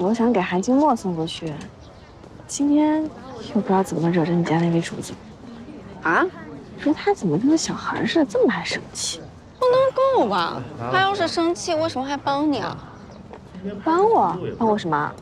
我想给韩静墨送过去，今天又不知道怎么惹着你家那位主子。啊？说他怎么跟个小孩似的，这么爱生气？不能够吧？他要是生气，为什么还帮你啊？帮我？帮我什么？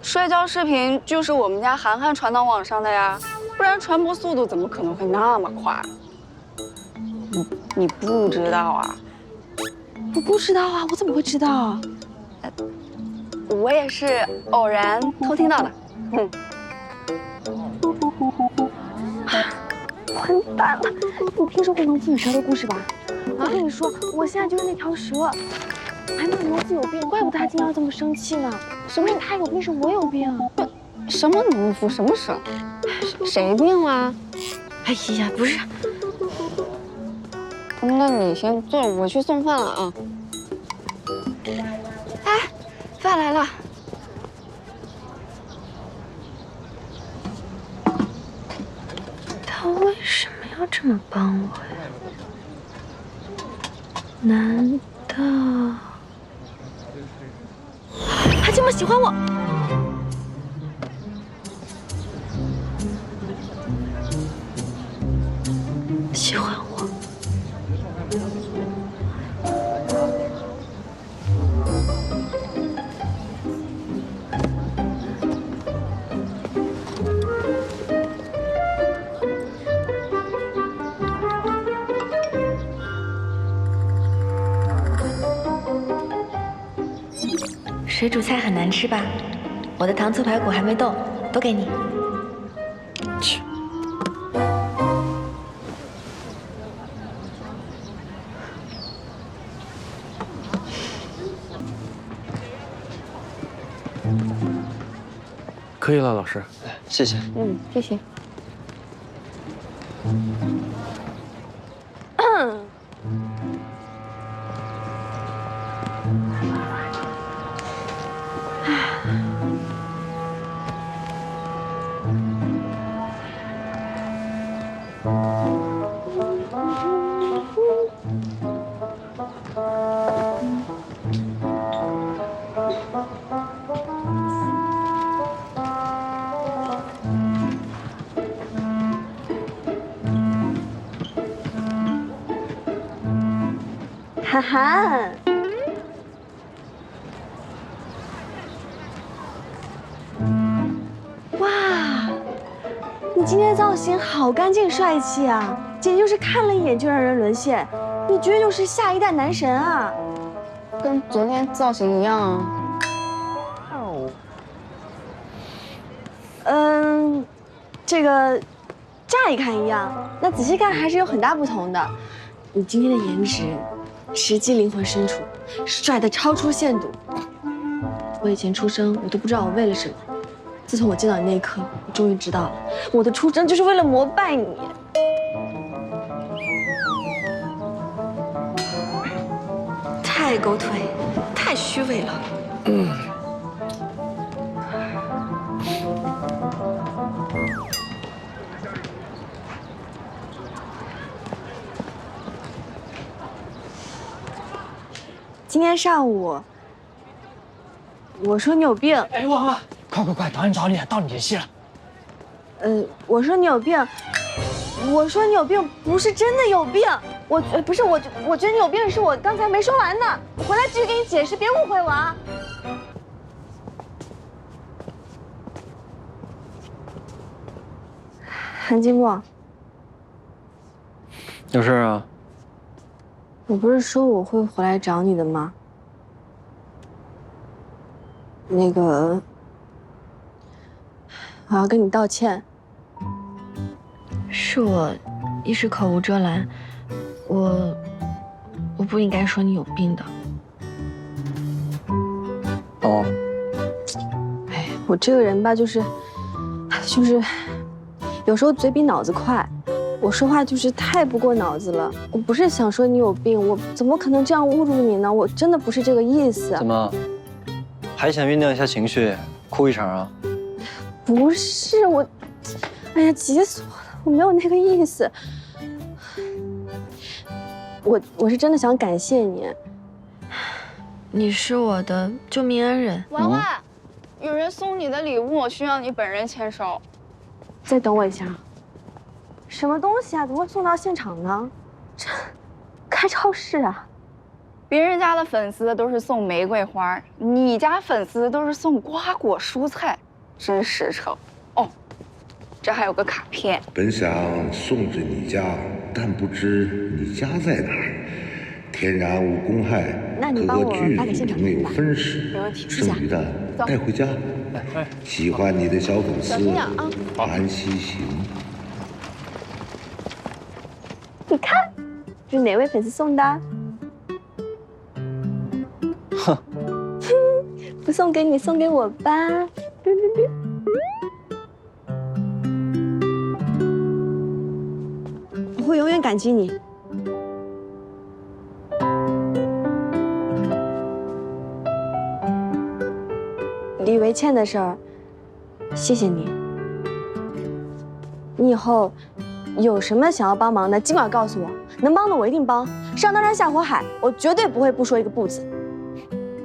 摔跤视频就是我们家涵涵传到网上的呀，不然传播速度怎么可能会那么快？你你不知道啊？我不知道啊，我怎么会知道？我也是偶然偷听到的。哼。完蛋了！你听说过农夫与蛇的故事吧？我跟你说，我现在就是那条蛇。哎，那农夫有病，怪不得他经常这么生气呢。什么？他有病是我有病？什么农夫？什么蛇？谁病了？哎呀，不是。那你先坐，我去送饭了啊。他来了。他为什么要这么帮我呀？难道他这么喜欢我？吃吧？我的糖醋排骨还没动，都给你。去。可以了，老师。谢谢。嗯，谢谢。涵涵，哇，你今天造型好干净帅气啊，简直就是看了一眼就让人沦陷，你绝对就是下一代男神啊！跟昨天造型一样啊。嗯，这个看一样，那仔细看还是有很大不同的。你今天的颜值。实际灵魂深处，帅的超出限度。我以前出生，我都不知道我为了什么。自从我见到你那一刻，我终于知道了，我的出生就是为了膜拜你。太狗腿，太虚伪了。嗯。天上午，我说你有病。哎，王王，快快快，导演找你，到你的戏了。呃，我说你有病，我说你有病，不是真的有病。我不是我，我觉得你有病，是我刚才没说完呢。我回来继续给你解释，别误会我啊。韩金木，有事啊？我不是说我会回来找你的吗？那个，我要跟你道歉。是我一时口无遮拦，我我不应该说你有病的。哦。哎，我这个人吧，就是就是有时候嘴比脑子快。我说话就是太不过脑子了，我不是想说你有病，我怎么可能这样侮辱你呢？我真的不是这个意思。怎么，还想酝酿一下情绪，哭一场啊？不是我，哎呀，急死我了！我没有那个意思，我我是真的想感谢你，你是我的救命恩人。娃娃，人送你的礼物需要你本人签收。再等我一下。什么东西啊？怎么会送到现场呢？这开超市啊？别人家的粉丝都是送玫瑰花，你家粉丝都是送瓜果蔬菜，真实诚。哦，这还有个卡片。本想送至你家，但不知你家在哪儿。天然无公害，可那你帮我发给现场组没有分食没问题，剩余的带回家。喜欢你的小粉丝小心点啊，安西行。你看，这是哪位粉丝送的？哼，不送给你，送给我吧。嘟嘟嘟我会永远感激你。李维倩的事儿，谢谢你。你以后有什么想要帮忙的，尽管告诉我，能帮的我一定帮。上刀山下火海，我绝对不会不说一个不字。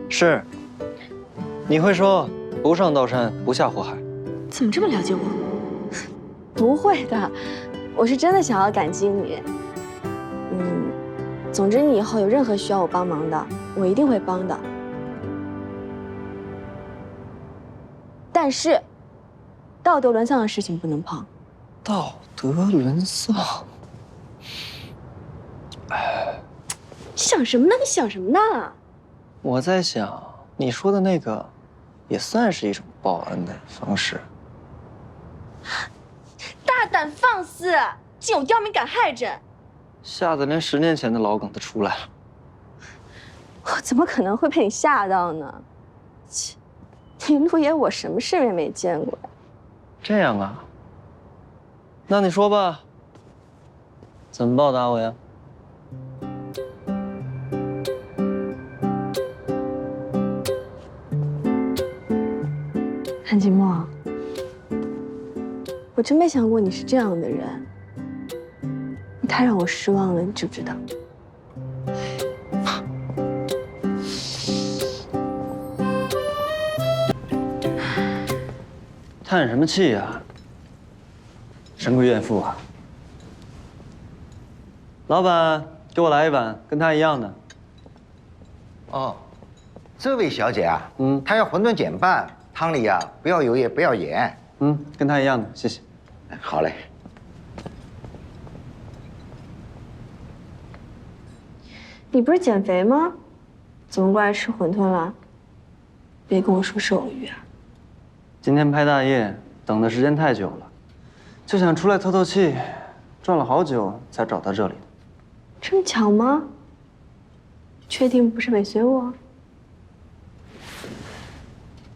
是。你会说不上刀山不下火海，怎么这么了解我？不会的，我是真的想要感激你。嗯，总之你以后有任何需要我帮忙的，我一定会帮的。但是，道德沦丧的事情不能碰。道德沦丧。你想什么呢？你想什么呢？我在想，你说的那个，也算是一种报恩的方式。大胆放肆，竟有刁民敢害朕！吓得连十年前的老梗都出来了。我怎么可能会被你吓到呢？切，你陆爷我什么世面没见过呀？这样啊？那你说吧，怎么报答我呀？韩景墨，我真没想过你是这样的人，你太让我失望了，你知不知道？叹什么气呀？神贵怨妇啊！老板，给我来一碗跟他一样的。哦，这位小姐啊，嗯她要馄饨减半，汤里啊、不要油也不要盐。嗯，跟他一样的，谢谢。好嘞，你不是减肥吗？怎么过来吃馄饨了？别跟我说是偶遇啊！今天拍大夜，等的时间太久了，就想出来透透气，转了好久才找到这里的。这么巧吗？确定不是尾随我？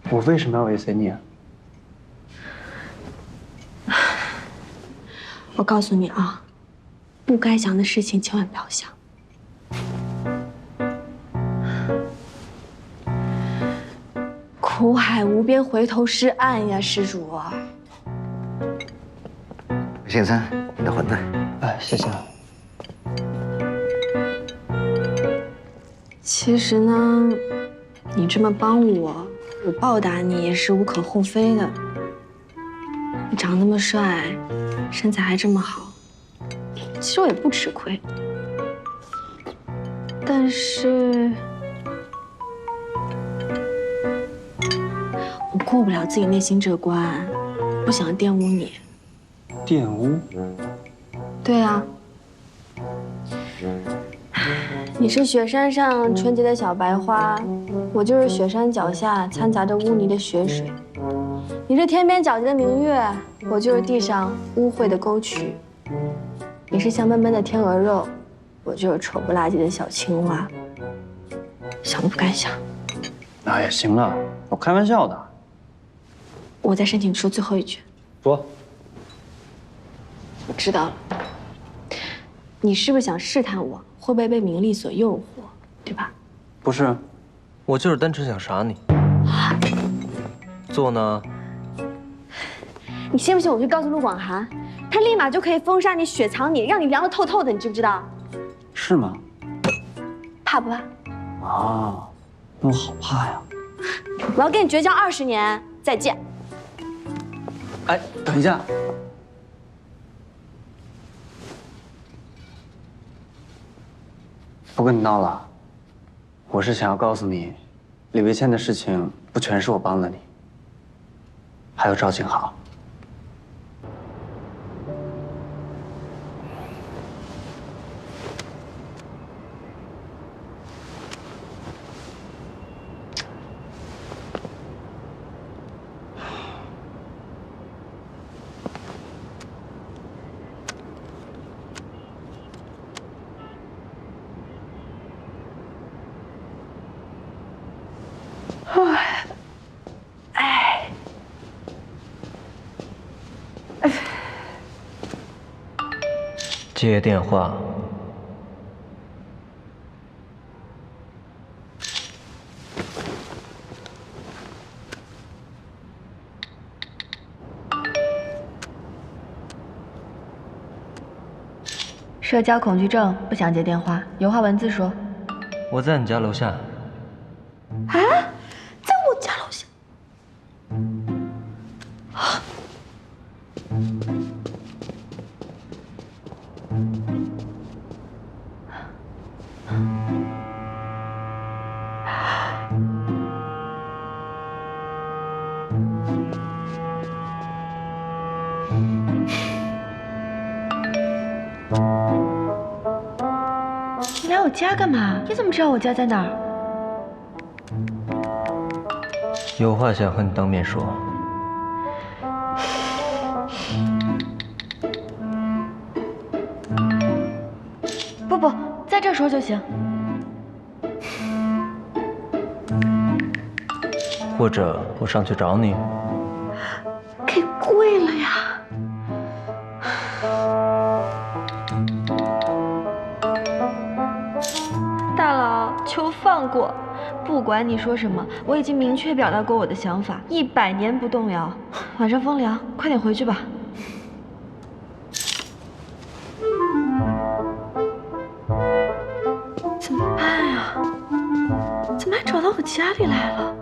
我为什么要尾随你啊？我告诉你啊，不该想的事情千万不要想。苦海无边，回头是岸呀，施主。先生，你的馄饨。哎，谢谢啊。其实呢，你这么帮我，我报答你也是无可厚非的。你长那么帅，身材还这么好，其实我也不吃亏。但是，我过不了自己内心这关，不想玷污你。玷污？对啊，你是雪山上纯洁的小白花，我就是雪山脚下掺杂着污泥的雪水。你是天边皎洁的明月，我就是地上污秽的沟渠。你是香喷喷的天鹅肉，我就是丑不拉几的小青蛙。想都不敢想。哎呀，行了，我开玩笑的。我再申请说最后一句，说，我知道了。你是不是想试探我会不会被名利所诱惑，对吧？不是，我就是单纯想杀你。做呢？你信不信我去告诉陆广寒，他立马就可以封杀你、雪藏你，让你凉得透透的，你知不知道？是吗？怕不怕？啊，那我好怕呀。我要跟你绝交二十年，再见。哎，等一下，不跟你闹了。我是想要告诉你，李维谦的事情不全是我帮了你，还有赵静豪。接电话。社交恐惧症，不想接电话，有话文字说。我在你家楼下。在你怎么知道我家在哪儿？有话想和你当面说。不不，在这儿说就行。或者我上去找你。你说什么，我已经明确表达过我的想法，一百年不动摇。晚上风凉，快点回去吧。怎么办呀？怎么还找到我家里来了？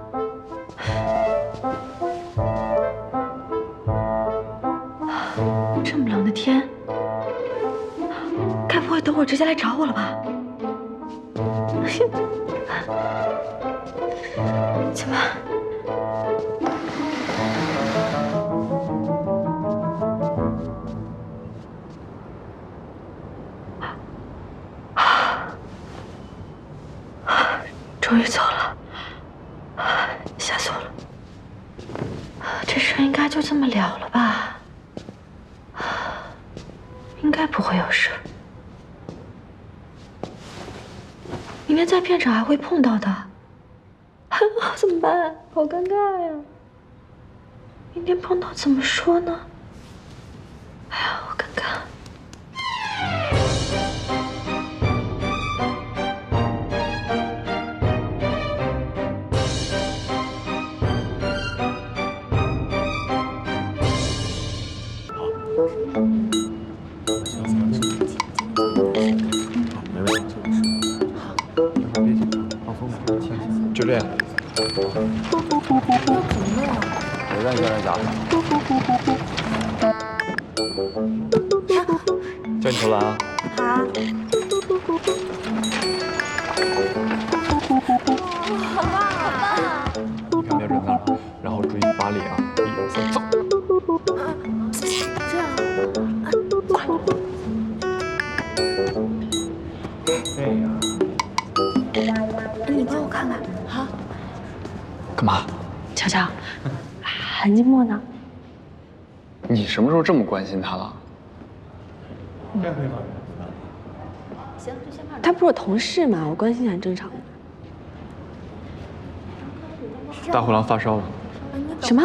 这么冷的天，该不会等会儿直接来找我了吧？怎么？终于走了，吓死我了！这事应该就这么了了吧？应该不会有事。明天在片场还会碰到的，怎么办？好尴尬呀！明天碰到怎么说呢？哎呀，好尴尬。教练，我让你教练打。叫你投篮啊！好。干嘛？乔乔，韩静默呢？你什么时候这么关心他了？他不是我同事嘛，我关心他很正常的。大灰狼发烧了，什么？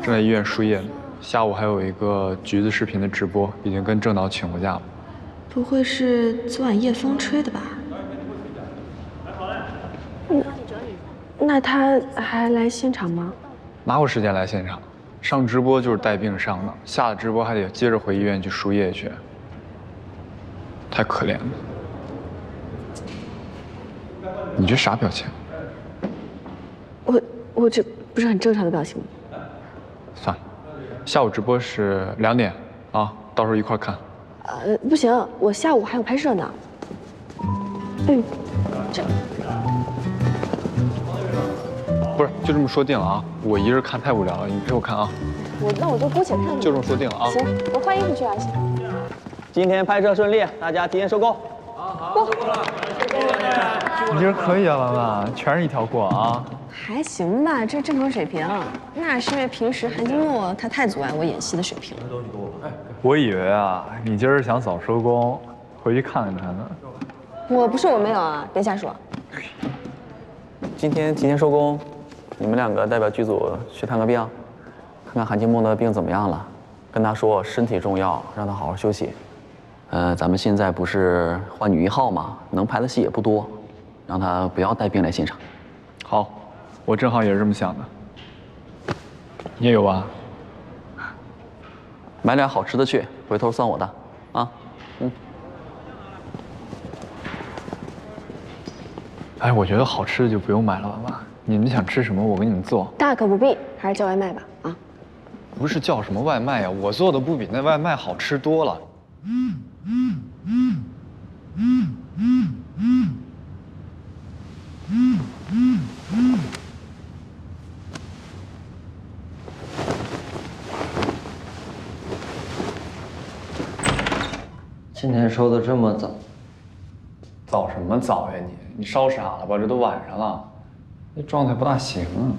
正在医院输液呢。下午还有一个橘子视频的直播，已经跟郑导请过假了。不会是昨晚夜风吹的吧？嗯，那他还来现场吗？哪有时间来现场？上直播就是带病上的，下了直播还得接着回医院去输液去，太可怜了。你这啥表情？我我这不是很正常的表情吗？算了，下午直播是两点啊，到时候一块看。呃，不行，我下午还有拍摄呢。哎，这不是，就这么说定了啊！我一人看太无聊了，你陪我看啊！我那我就姑且看看。就这么说定了啊！行，我换衣服去啊，行。今天拍摄顺利，大家提前收工好好。你今儿可以啊，兰兰，全是一条过啊！还行吧，这正常水平。那是因为平时韩金诺他太阻碍我演戏的水平了。我以为啊，你今儿想早收工，回去看看他呢。我不是我没有啊，别瞎说。今天提前收工，你们两个代表剧组去探个病，看看韩金梦的病怎么样了，跟她说身体重要，让她好好休息。呃，咱们现在不是换女一号吗？能拍的戏也不多，让她不要带病来现场。好，我正好也是这么想的。你也有啊？买点好吃的去，回头算我的，啊，嗯。哎，我觉得好吃的就不用买了，兰兰。你们想吃什么，我给你们做。大可不必，还是叫外卖吧。啊，不是叫什么外卖呀，我做的不比那外卖好吃多了。今天收的这么早，早什么早呀你？你烧傻了吧？这都晚上了，那状态不大行啊。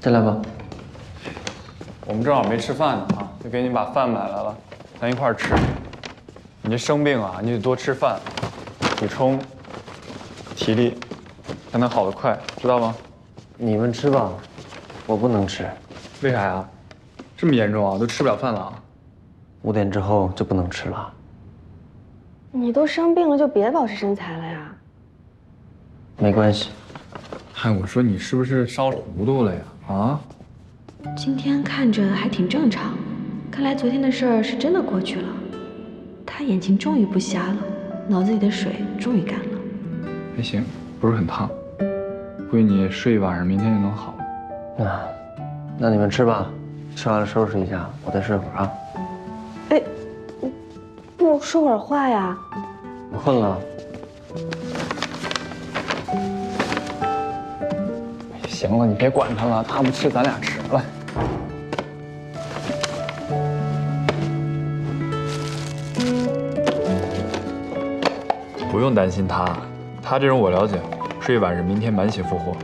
进来吧。我们正好没吃饭呢啊，就给你把饭买来了，咱一块儿吃。你这生病啊，你得多吃饭，补充体力，才能好得快，知道吗？你们吃吧，我不能吃。为啥呀？这么严重啊？都吃不了饭了啊？五点之后就不能吃了。你都生病了，就别保持身材了呀。没关系。嗨，我说你是不是烧糊涂了呀？啊？今天看着还挺正常，看来昨天的事儿是真的过去了。他眼睛终于不瞎了，脑子里的水终于干了。还行，不是很烫。估计你睡一晚上，明天就能好。那，那你们吃吧，吃完了收拾一下，我再睡会儿啊。哎，不说会儿话呀？我困了？行了，你别管他了，他不吃，咱俩吃。来，不用担心他，他这人我了解，睡一晚上，明天满血复活。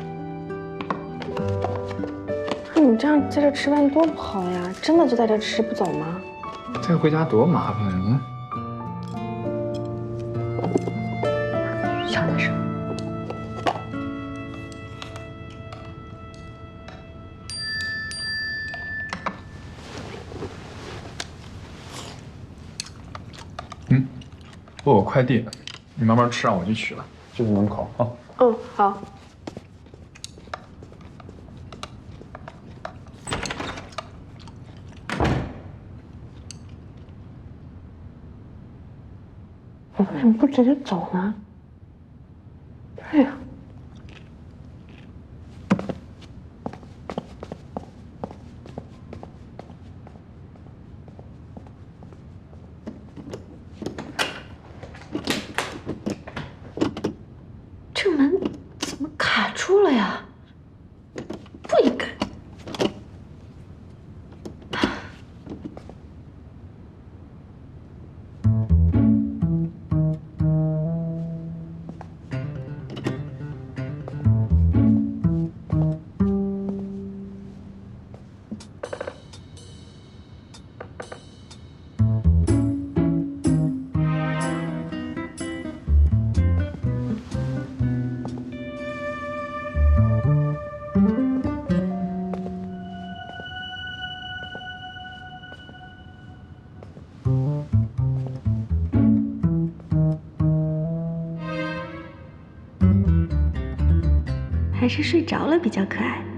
那你这样在这吃饭多不好呀？真的就在这吃不走吗？再回家多麻烦呀！小点声。快递，你慢慢吃啊，我去取了，就在门口啊。嗯，好。我为什么不直接走呢？哎呀。是睡着了比较可爱。